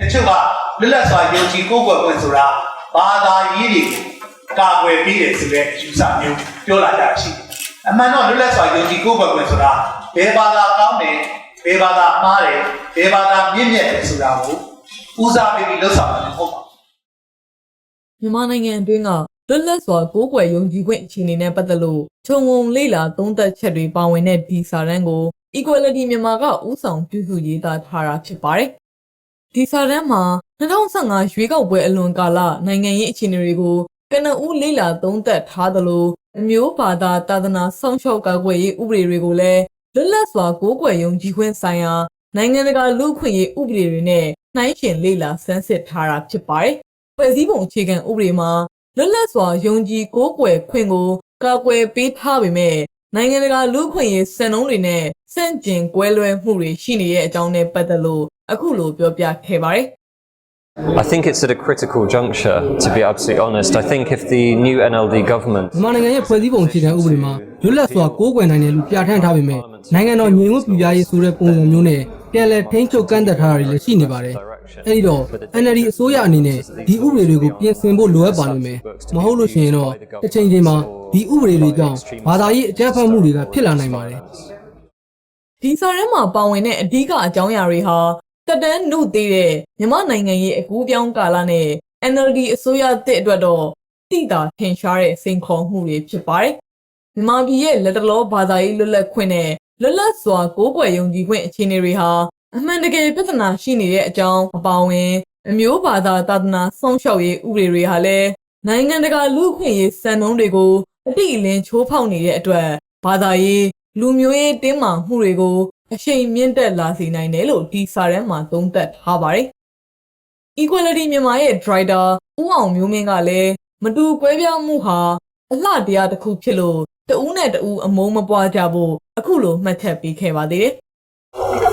တချို့ကလွတ်လပ်စွာယုံကြည်ကိုးကွယ်ခွင့်ဆိုတာဘာသာရေးတွေကိုကာကွယ်ပေးတယ်ဆိုတဲ့အယူဆမျိုးပြောလာကြတာရှိတယ်အမှန်တော့လွတ်လပ်စွာယုံကြည်ကိုးကွယ်ခွင့်ဆိုတာဘယ်ဘာသာကောင်းတယ်ဘယ်ဘာသာမှားတယ်ဘယ်ဘာသာမြင့်မြတ်တယ်ဆိုတာကိုဦးစားပေးပြီးလှုပ်ဆောင်တယ်ဟုတ်ပါမြန်မာနိုင်ငံအတွင်းကလွတ်လပ်စွာကိုးကွယ်ယုံကြည်ခွင့်အခြေအနေနဲ့ပတ်သက်လို့ခြုံငုံလေ့လာသုံးသပ်ချက်တွေပါဝင်တဲ့ဒီစာတမ်းကို Equality မြန်မာကဥဆောင်ပြုစုရေးသားထားတာဖြစ်ပါတယ်။ ဒီစာတမ်းမှာ2015ရွေးကောက်ပွဲအလွန်ကာလနိုင်ငံရေးအခြေအနေတွေကိုကနဦးလေ့လာသုံးသပ်ထားသလိုအမျိုးဘာသာတာသနာစောင့်ရှောက်ကာကွယ်ရေးဥပဒေတွေကိုလည်းလွတ်လပ်စွာကိုးကွယ်ယုံကြည်ခွင့်ဆိုင်ရာနိုင်ငံတကာလူ့အခွင့်အရေးဥပဒေတွေနဲ့နှိုင်းယှဉ်လေ့လာဆန်းစစ်ထားတာဖြစ်ပါတယ်။ဖွဲ့စည်းပုံအခြေခံဥပဒေမှာလွတ်လပ်စွာယုံကြည်ကိုးကွယ်ခွင့်ကိုကာကွယ်ပေးထားပေမဲ့နိုင်ငံတကာလူ့အခွင့်အရေးစံနှုန်းတွေနဲ့ဆန့်ကျင်ကွဲလွဲမှုတွေရှိနေတဲ့အကြောင်းနဲ့ပတ်သက်လို့ အခုလိုပြောပြခဲ့ပါတယ်။ I think it's at a critical juncture, to be absolutely honest. I think if the new NLD government မြန်မာနိုင်ငံရဲ့ဖွဲ့စည်းပုံအခြေခံဥပဒေမှာလွတ်လပ်စွာကိုးကွယ်နိုင်တယ်လို့ပြဋ္ဌာန်းထားပေမဲ့နိုင်ငံတော်ညီညွတ်ပြည်ပြရေးဆိုတဲ့ပုံစံမျိုးနဲ့ပြန်လည်ထိန်းချုပ်ကန့်သက်ထားတာတွေလည်းရှိနေပါတယ်။အဲဒီတော့ NLD အစိုးရအနေနဲ့ဒီဥပဒေတွေကိုပြင်ဆင်ဖို့လိုအပ်ပါလိမ့်မယ်။မဟုတ်လို့ရှိရင်တော့တစ်ချိန်ချိန်မှာဒီဥပဒေတွေကြောင့်ဘာသာရေးအကြမ်းဖက်မှုတွေကဖြစ်လာနိုင်ပါတယ်။ဒီစာရင်းမှာပါဝင်တဲ့အဓိကအကြောင်းအရာတွေဟာ တက်တန်းနှုတ်သေးတဲ့မြန်မာနိုင်ငံရဲ့အကူအပြောင်းကာလနဲ့ NLD အစိုးရတစ်အတွက်တော့တိတာထင်ရှားတဲ့စိန်ခေါ်မှုတွေဖြစ်ပါတယ်။မြန်မာပြည်ရဲ့လက်တလောဘာသာရေးလွတ်လပ်ခွင့်နဲ့လွတ်လပ်စွာကိုးကွယ်ယုံကြည်ခွင့်အခြေအနေတွေဟာအမှန်တကယ်ပြဿနာရှိနေတဲ့အကြောင်းအပါအဝင်အမျိုးဘာသာသာသနာစောင့်ရှောက်ရေးဥပဒေတွေဟာလည်းနိုင်ငံတကာလူ့အခွင့်အရေးစံနှုန်းတွေကိုအတိအလင်းချိုးဖောက်နေတဲ့အတွက်ဘာသာရေးလူမျိုးရေးတင်းမာမှုတွေကို အရှိန်မြင့်တက်လာစေနိုင်တယ်လို့ဒီစာရန်မှာသုံးသပ်ထားပါတယ်။ Equality မြန်မာရဲ့ Driver ဦးအောင်မျိုးမင်းကလည်းမတူကွဲပြားမှုဟာအလှတရားတစ်ခုဖြစ်လို့တဦးနဲ့တဦးအမုန်းမပွားကြဖို့အခုလိုမှတ်ချက်ပေးခဲ့ပါသေးတယ်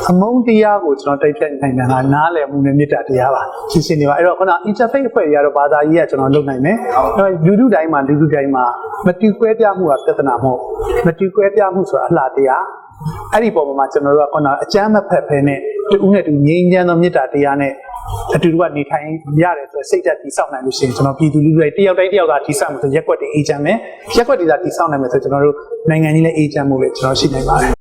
အမုန်းတရားကိုကျွန်တော်တိုက်ဖြတ်နိုင်တာကနားလည်မှုနဲ့မေတ္တာတရားပါရှင်းရှင်းနေပါအဲ့တော့ခုန interface အဖွဲ့တွေကတော့ဘာသာရေးကကျွန်တော်လုပ်နိုင်မယ်အဲ့တော့လူလူတိုင်းမှာလူလူတိုင်းမှာမတူကွဲပြားမှုကပြဿနာမဟုတ်မတူကွဲပြားမှုဆိုတာအလှတရား အဲ့ဒီပုံမှာကျွန်တော်တို့ကခုနအကျမ်းမဖက်ဖဲနဲ့တူဦးနဲ့တူငြိမ်းချမ်းသောမေတ္တာတရားနဲ့အတူတူကနေထိုင်ရတယ်ဆိုစိတ်သက်တည်ဆောက်နိုင်လို့ရှိရင်ကျွန်တော်ပြည်သူလူထုတွေတယောက်တိုင်းတယောက်ကတည်ဆောက်မှဆိုရက်ွက်တွေအေးချမ်းမယ်ရက်ွက်တွေကတည်ဆောက်နိုင်မယ်ဆိုကျွန်တော်တို့နိုင်ငံကြီးလည်းအေးချမ်းမှုလည်းကျွန်တော်ရှိနိုင်ပါတယ်